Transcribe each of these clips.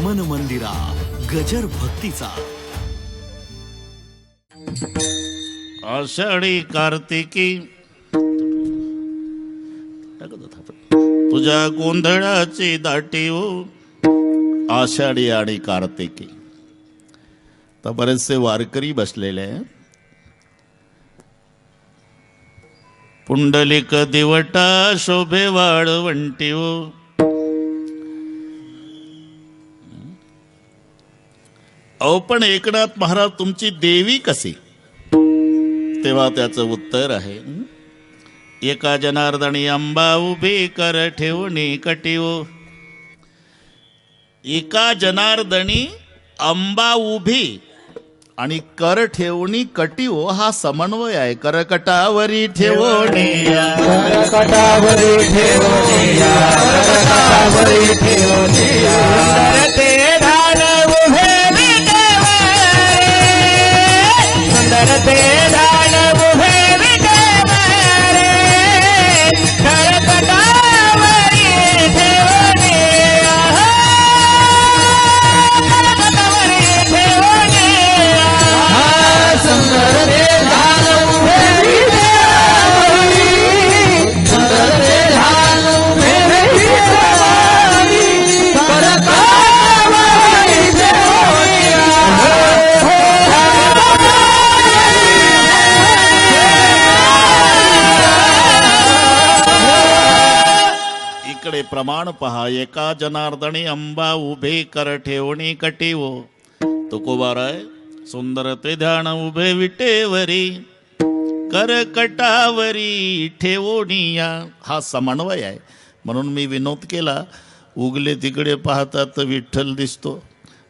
मन मंदिरा गजर भक्तीचा. आषाढी कार्तिकी. तुझ्या गोंधळाची दाटी हो आषाढी आणि कार्तिकी. तर बरेचसे वारकरी बसलेले पुंडलिक दिवटा शोभे वाळवंटी हो. अहो पण एकनाथ महाराज तुमची देवी कशी? तेव्हा त्याचं उत्तर आहे एका जनार्दनी अंबा उभी कर ठेवणी कटिओ एका जनार्दनी अंबा उभी आणि कर ठेवणी कटिओ हा समन्वय आहे. करकटावरी ठेवणी कटावरी ठेवणी सुंदर प्रमाण पहा एका जनार्दनी अंबा उभे कर ठेवणी कटिओ तुकोबाराय सुंदर ते ध्यान उभे विटेवरी कर कटावरी ठेवणीया हा समन्वय आहे म्हणून मी विनोद केला उगले तिकडे पाहतात तर विठ्ठल दिसतो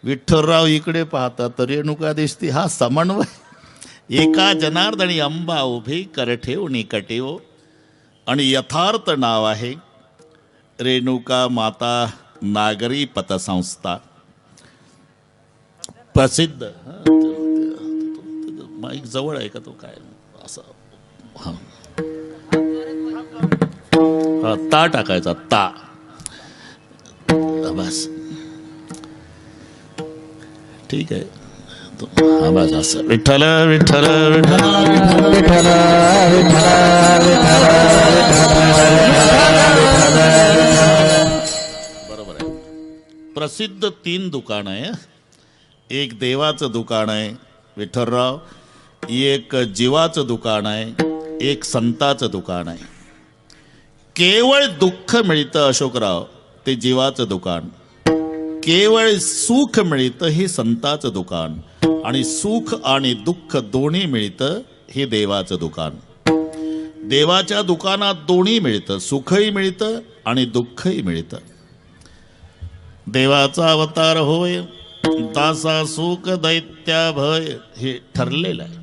विठ्ठलराव इकडे पाहतात तर रेणुका दिसते हा समन्वय एका जनार्दनी अंबा उभी कर ठेवणी आणि यथार्थ नाव आहे रेणुका माता नागरी पतसंस्था. प्रसिद्ध. माईक जवळ आहे का तो काय? असं. ता टाकायचा ता. बस. ठीक आहे. तो- असं विठ्ठल विठ्ठल विठ्ठल विठ्ठल विठ्ठल. प्रसिद्ध तीन दुकान आहे. एक देवाचं दुकान आहे विठ्ठलराव. एक जीवाचं दुकान आहे एक संताचं दुकान आहे. केवळ दुःख मिळतं अशोकराव ते जीवाचं दुकान. केवळ सुख मिळतं हे संताचं दुकान. आणि सुख आणि दुःख दोन्ही मिळतं हे देवाचं दुकान. देवाच्या दुकानात दोन्ही मिळतं सुखही मिळतं आणि दुःखही मिळतं. देवाचा अवतार होय दासा सुख दैत्या भय हे ठरलेलं आहे.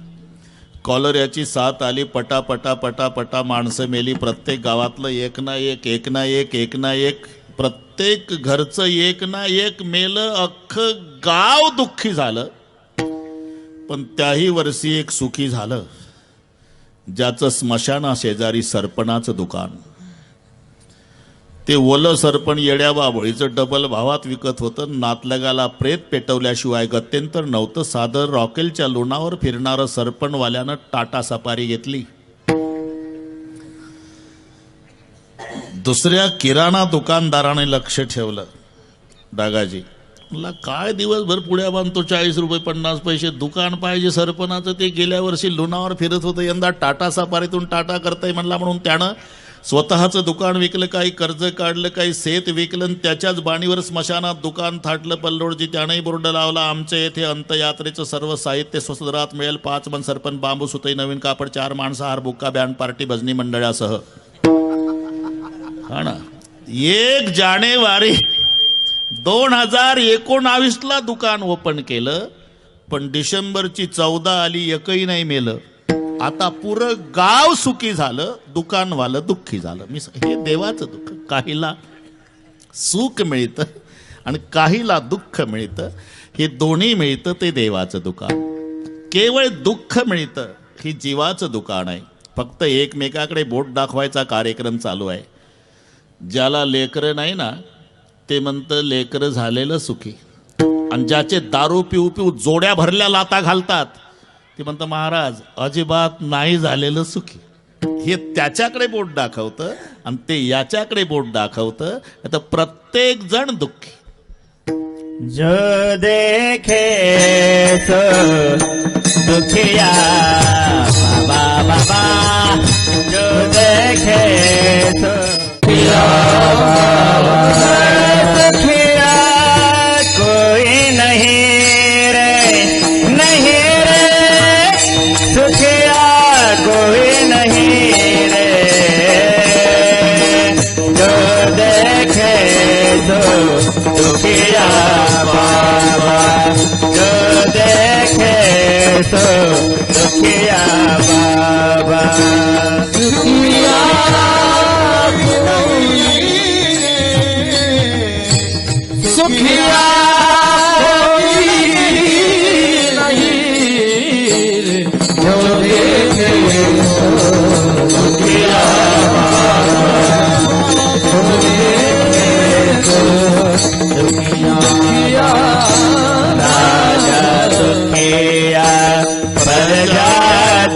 कॉलऱ्याची साथ आली पटा पटा पटा पटा माणसं मेली प्रत्येक गावातलं एक ना एक एक ना एक एक ना एक प्रत्येक घरचं एक ना एक मेलं अख्खं गाव दुःखी झालं. पण त्याही वर्षी एक सुखी झालं ज्याचं स्मशाना शेजारी सरपणाचं दुकान. ते ओलं सरपण येड्या बाबळीचं डबल भावात विकत होतं. नातलगाला प्रेत पेटवल्याशिवाय गत्यंतर नव्हतं. साधं रॉकेलच्या लोणावर फिरणारं सरपणवाल्यानं टाटा सफारी घेतली. दुसऱ्या किराणा दुकानदाराने लक्ष ठेवलं. दागाजी मला काय दिवसभर पुढ्या बांधतो? चाळीस रुपये पन्नास पैसे. दुकान पाहिजे सरपणाचं ते गेल्या वर्षी लोणावर फिरत होतं. यंदा टाटा सफारीतून टाटा करताय म्हणला म्हणून त्यानं स्वतःचं दुकान विकलं काही कर्ज काढलं काही शेत विकलं आणि त्याच्याच बाणीवर स्मशानात दुकान थाटलं पल्लोडजी त्यानंही बोर्ड लावला. आमच्या येथे अंतयात्रेचं सर्व साहित्य स्वस्त दरात मिळेल. पाच मन सरपण बांबू सुतई नवीन कापड चार माणसं हार बुक्का बँड पार्टी भजनी मंडळासह. हा ना? एक जानेवारी दोन हजार एकोणावीसला दुकान ओपन केलं पण डिसेंबरची चौदा आली एकही नाही मेलं. आता पुरं गाव सुखी झालं दुकानवालं दुःखी झालं. मी हे देवाचं दुःख. काहीला सुख मिळतं आणि काहीला दुःख मिळतं. हे दोन्ही मिळतं ते देवाचं दुकान. केवळ दुःख मिळतं ही जीवाचं दुकान आहे. फक्त एकमेकाकडे बोट दाखवायचा कार्यक्रम चालू आहे. ज्याला लेकरं नाही ना ते म्हणतं लेकरं झालेलं सुखी. आणि ज्याचे दारू पिऊ पिऊ जोड्या भरल्या लाता घालतात. ते म्हणतं महाराज अजिबात नाही झालेलं सुखी. हे त्याच्याकडे बोट दाखवतं आणि ते याच्याकडे बोट दाखवतं. आता प्रत्येक जण दुःखी. जो देखे सो दुखिया बाबा बाबा जो देखे सो दुखिया दुखिया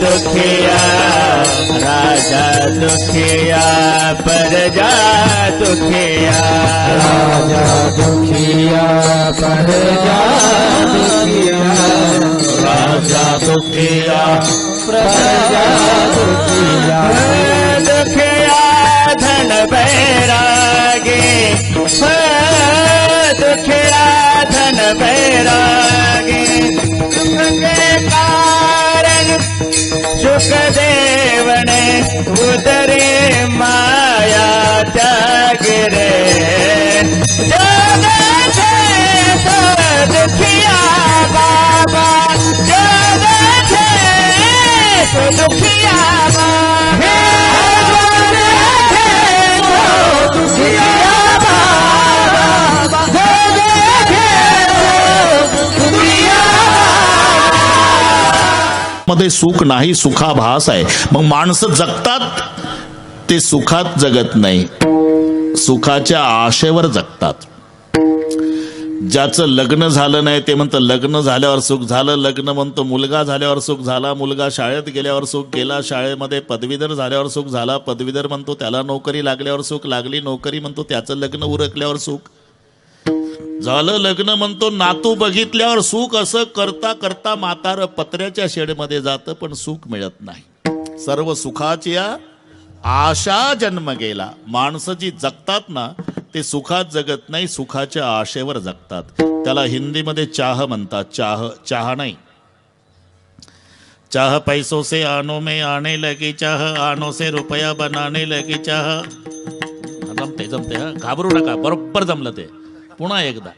दुखिया राजा दुखिया प्रजा दुखिया। राजा दुखिया। प्रजा दुखिया राजा दुखिया। प्रजा दुखिया दुखिया धन बैरागे। दुखिया। धन बैरागे। सुख के कारण। सुखदेव ने उदरे मध्ये सुख नाही सुखाभास आहे. मग माणसं जगतात ते सुखात जगत नाही. सुखाच्या आशेवर जगतात. ज्याचं लग्न झालं नाही ते म्हणतं लग्न झाल्यावर सुख झालं लग्न म्हणतो मुलगा झाल्यावर सुख झाला मुलगा शाळेत गेल्यावर सुख गेला शाळेमध्ये पदवीधर झाल्यावर सुख झाला पदवीधर म्हणतो त्याला नोकरी लागल्यावर सुख लागली नोकरी म्हणतो त्याचं लग्न उरकल्यावर सुख. झालं लग्न म्हणतो नातू बघितल्यावर सुख असं करता करता म्हातार पत्र्याच्या शेडमध्ये जातं पण सुख मिळत नाही. सर्व सुखाच्या आशा जन्म गेला. माणसं जी जगतात ना ते सुखात जगत नाही सुखाच्या आशेवर जगतात. त्याला हिंदीमध्ये चाह म्हणतात. चाह चाह नाही. चाह पैसो से आनो में आने लगी चाह आनो से रुपया बनाने लगी चाह. जमते जमते घाबरू नका बरोबर जमलं ते. पुन्हा एकदा.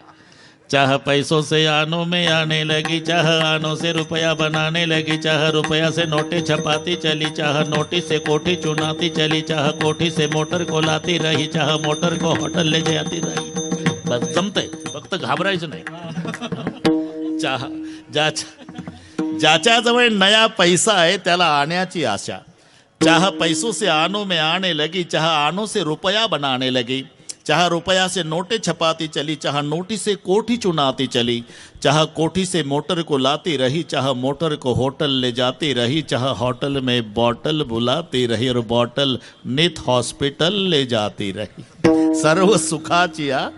चाह पैसों से आनो में आने लगी चाह आनो से रुपया बनाने लगी चाह रुपया से नोटे छपाती चली चाह नोटी से कोठी चुनाती चली चाह कोठी से मोटर को लाती रही चाह मोटर को होटल ले जाती रही। बस जमतंय फक्त घाबरायचं नाही. चाह ज्याच्या ज्याच्याजवळ नया पैसा आहे त्याला आण्याची आशा. चाह पैसों से आनो में आने लगी चाह आनो से रुपया बनाने लगी. चाह रुपया से नोटे छपाती चली, चाह नोटी से कोठी चुनाती चली, चाह कोठी से मोटर को लाती रही, चाह मोटर को होटल ले जाती रही, चाह होटल में बॉटल बुलाती रही और बॉटल नित हॉस्पिटल ले जाती रही। सर्व सुखाची या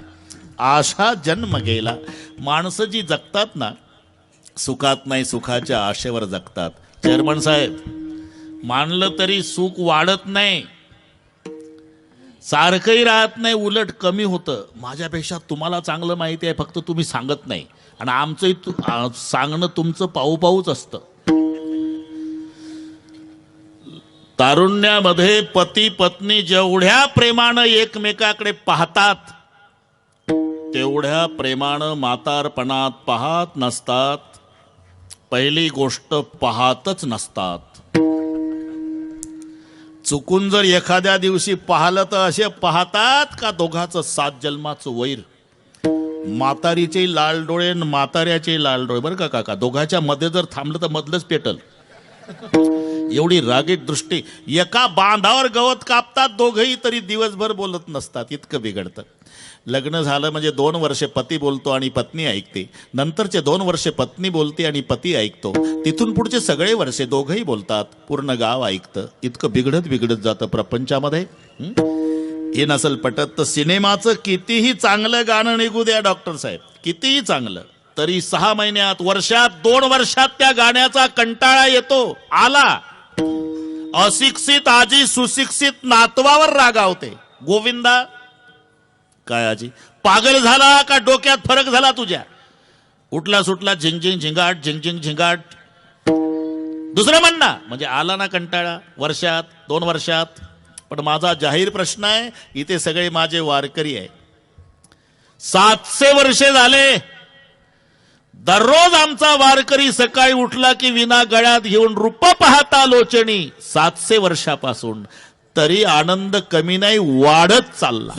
आशा जन्म गेला। माणसं जी जगतात ना, सुखात नाही, सुखाच्या आशेवर जगतात। चेअरमन साहेब, मानलं तरी सुख वाढत नाही सारखंही राहत नाही उलट कमी होतं. माझ्यापेक्षा तुम्हाला चांगलं माहिती आहे फक्त तुम्ही सांगत नाही. आणि आमचंही तु- सांगणं तुमचं पाऊपाऊच पाहूच असतं. तारुण्यामध्ये पती पत्नी जेवढ्या प्रेमानं एकमेकाकडे पाहतात तेवढ्या प्रेमानं म्हातारपणात पाहत नसतात. पहिली गोष्ट पाहतच नसतात. चुकून जर एखाद्या दिवशी पाहिलं तर असे पाहतात का दोघाचं सात जन्माचं वैर? म्हातारीचे लाल डोळे आणि म्हाताऱ्याचे लाल डोळे. बरं का काका? दोघाच्या मध्ये जर थांबलं तर मधलंच पेटल. एवढी रागीट दृष्टी. एका बांधावर गवत कापतात दोघही तरी दिवसभर बोलत नसतात. इतकं बिघडतं. लग्न झालं म्हणजे दोन वर्षे पती बोलतो आणि पत्नी ऐकते. नंतरचे दोन वर्षे पत्नी बोलते आणि पती ऐकतो. तिथून पुढचे सगळे वर्षे दोघही बोलतात. पूर्ण गाव ऐकतं. इतकं बिघडत बिघडत जातं प्रपंचामध्ये. हे? नसल पटत तर सिनेमाचं कितीही चांगलं गाणं निघू द्या डॉक्टर साहेब. कितीही चांगलं. तरी सहा महिन्यात वर्षात दोन वर्षात त्या गाण्याचा कंटाळा येतो. आला. अशिक्षित आजी सुशिक्षित नातवावर रागावते. गोविंदा काय आजी? पागल झाला का डोक्यात फरक झाला तुझ्या? उठला सुटला झिंगझिंग झिंगाट झिंगझिंग झिंगाट. दुसरं म्हणणं म्हणजे आला ना कंटाळा वर्षात दोन वर्षात. पण माझा जाहीर प्रश्न आहे इथे सगळे माझे वारकरी आहे. सातशे वर्षे झाले. दररोज आमचा वारकरी सकाळी उठला की विना गळ्यात घेऊन रूप पाहता लोचणी सातशे वर्षापासून. तरी आनंद कमी नाही वाढत चालला.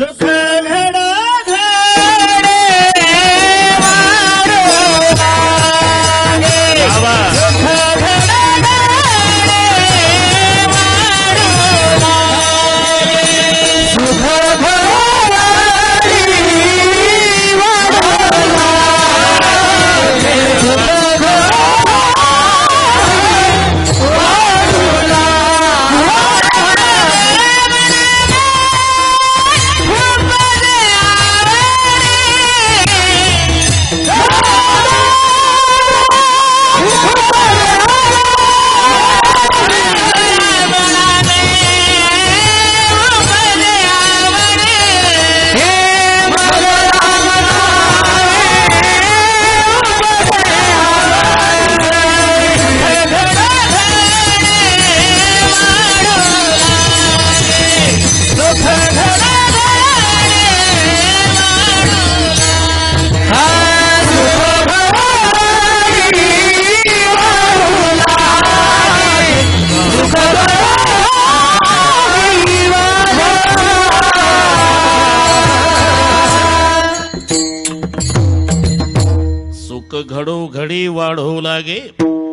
घडोघडी वाढवू लागे.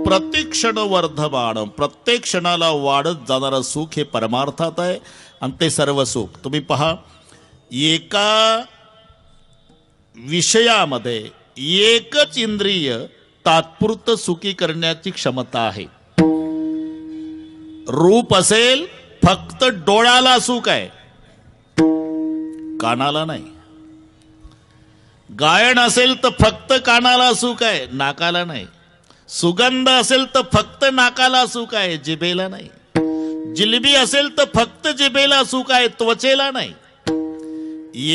प्रत्येक क्षण वर्धमान प्रत्येक क्षणाला वाढत जाणारं सुख हे परमार्थात आहे. आणि ते सर्व सुख. तुम्ही पहा एका विषयामध्ये एकच इंद्रिय तात्पुरतं सुखी करण्याची क्षमता आहे. रूप असेल फक्त डोळ्याला सुख आहे. कानाला नाही. गायन असेल तर फक्त कानाला सुख आहे नाकाला नाही. सुगंध असेल तर फक्त नाकाला सुख आहे जिभेला नाही. जिलबी असेल तर फक्त जिभेला सुख आहे त्वचेला नाही.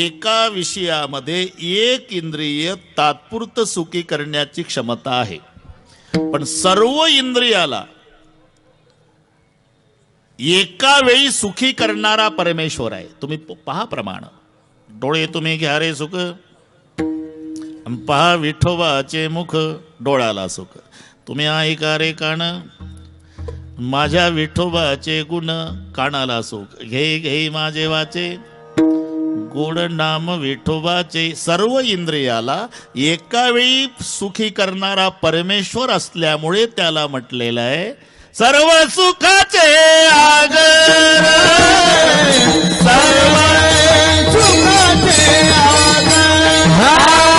एका विषयामध्ये एक इंद्रिय तात्पुरतं सुखी करण्याची क्षमता आहे. पण सर्व इंद्रियाला एका वेळी सुखी करणारा परमेश्वर आहे. तुम्ही पहा प्रमाण. डोळे तुम्ही घ्या रे सुख. पहा विठोबाचे मुख डोळ्याला सुख. तुम्ही ऐका रे कान? माझ्या विठोबाचे गुण कानाला सुख. घे घे माझे वाचे. गोड नाम विठोबाचे सर्व इंद्रियाला एका वेळी सुखी करणारा परमेश्वर असल्यामुळे त्याला म्हटलेलं आहे सर्व सुखाचे आगर. सर्व सुखाचे मंदिरा